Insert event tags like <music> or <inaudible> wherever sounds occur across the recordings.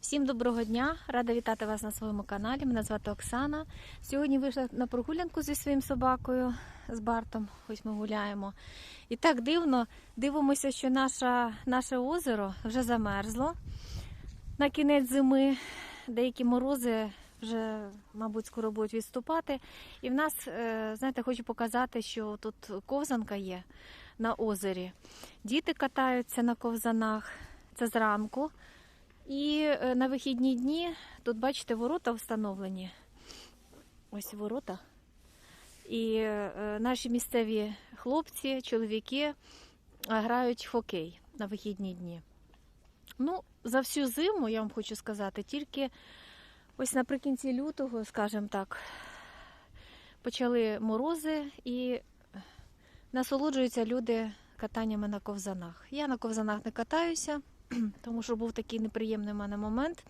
Всім доброго дня! Рада вітати вас на своєму каналі. Мене звати Оксана. Сьогодні вийшла на прогулянку зі своїм собакою з Бартом. Ось ми гуляємо. І так дивно дивимося, що наша, наше озеро вже замерзло на кінець зими. Деякі морози вже, мабуть, скоро будуть відступати. І в нас, е, знаєте, хочу показати, що тут ковзанка є на озері. Діти катаються на ковзанах. Це зранку. І е, на вихідні дні тут, бачите, ворота встановлені. Ось ворота. І е, наші місцеві хлопці, чоловіки е, грають в хокей на вихідні дні. Ну, за всю зиму, я вам хочу сказати, тільки ось наприкінці лютого, скажімо так, почали морози і насолоджуються люди катаннями на ковзанах. Я на ковзанах не катаюся <clears throat> тому що був такий неприємний в мене момент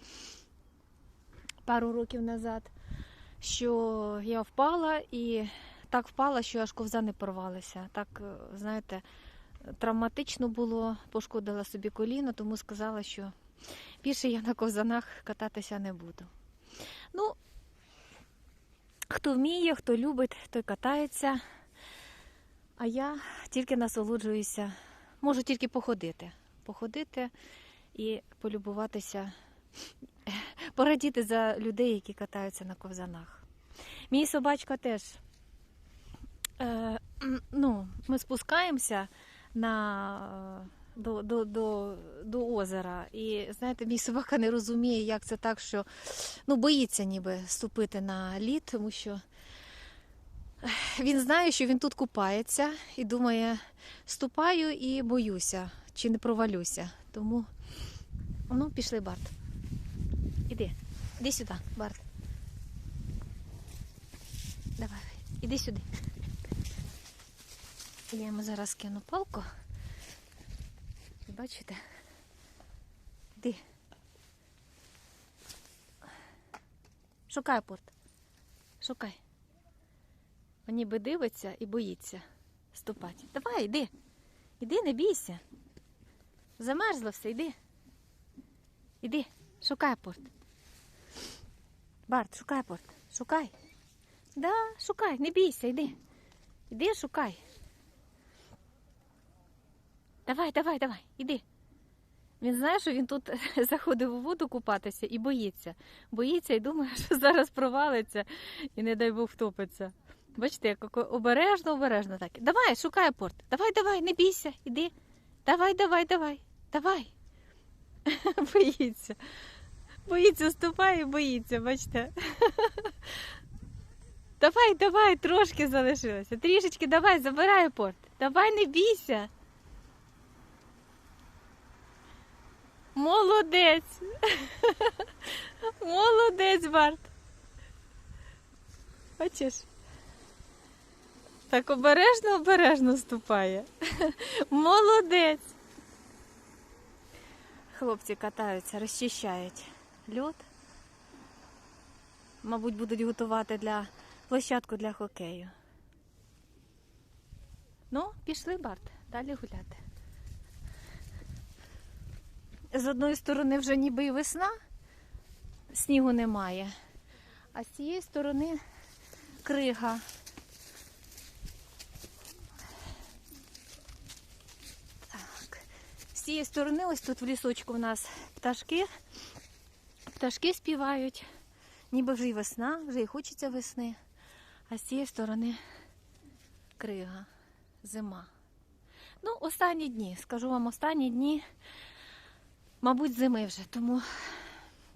пару років назад, що я впала і так впала, що аж ковзани порвалися. Так, е, знаєте, травматично було, пошкодила собі коліно, тому сказала, що більше я на ковзанах кататися не буду. Ну, хто вміє, хто любить, той катається. А я тільки насолоджуюся, можу тільки походити походити і полюбуватися, порадіти за людей, які катаються на ковзанах. Мій собачка теж. Е, ну, Ми спускаємося на, до, до, до, до озера. І знаєте, мій собака не розуміє, як це так, що ну, боїться ніби ступити на лід, тому що. Він знає, що він тут купається і думає, ступаю і боюся, чи не провалюся. Тому ну, пішли, Барт. Іди, іди сюди, Барт. Давай, іди сюди. Я йому зараз кину палку. Бачите? Іди. Шукай порт. Шукай. Ніби дивиться і боїться ступати. Давай, йди. Іди, не бійся. Замерзло все, йди. Іди, шукай порт. Барт, шукай порт. Шукай. Да, шукай, не бійся, йди. Іди, шукай. Давай, давай, давай, іди. Він знає, що він тут <laughs> заходив у воду купатися і боїться. Боїться і думає, <laughs> що зараз провалиться і не дай Бог втопиться. Бачите, як обережно, обережно так. Давай, шукай порт. Давай, давай, не бійся, іди. Давай, давай, давай, давай. <laughs> Боїться. Боїться, ступає і боїться, бачите. <laughs> Давай, давай, трошки залишилося. Трішечки давай, забирай порт. Давай, не бійся. Молодець. <laughs> Молодець, Барт. Бачиш? Так обережно, обережно ступає. <laughs> Молодець. Хлопці катаються, розчищають льод. Мабуть, будуть готувати для площадку для хокею. Ну, пішли, Барт, далі гуляти. З одної сторони вже ніби і весна, снігу немає, а з цієї сторони крига. Цієї сторони, ось тут в лісочку у нас пташки. Пташки співають, ніби вже й весна, вже й хочеться весни. А з цієї сторони крига, зима. Ну, останні дні, скажу вам, останні дні, мабуть, зими вже. Тому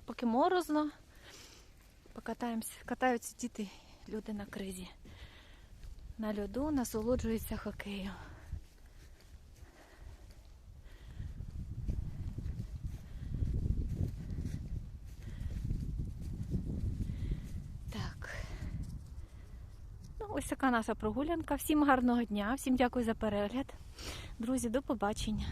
поки морозно, покатаємося, катаються діти, люди на кризі. На льоду насолоджуються хокеєм. Ось така наша прогулянка. Всім гарного дня, всім дякую за перегляд. Друзі, до побачення.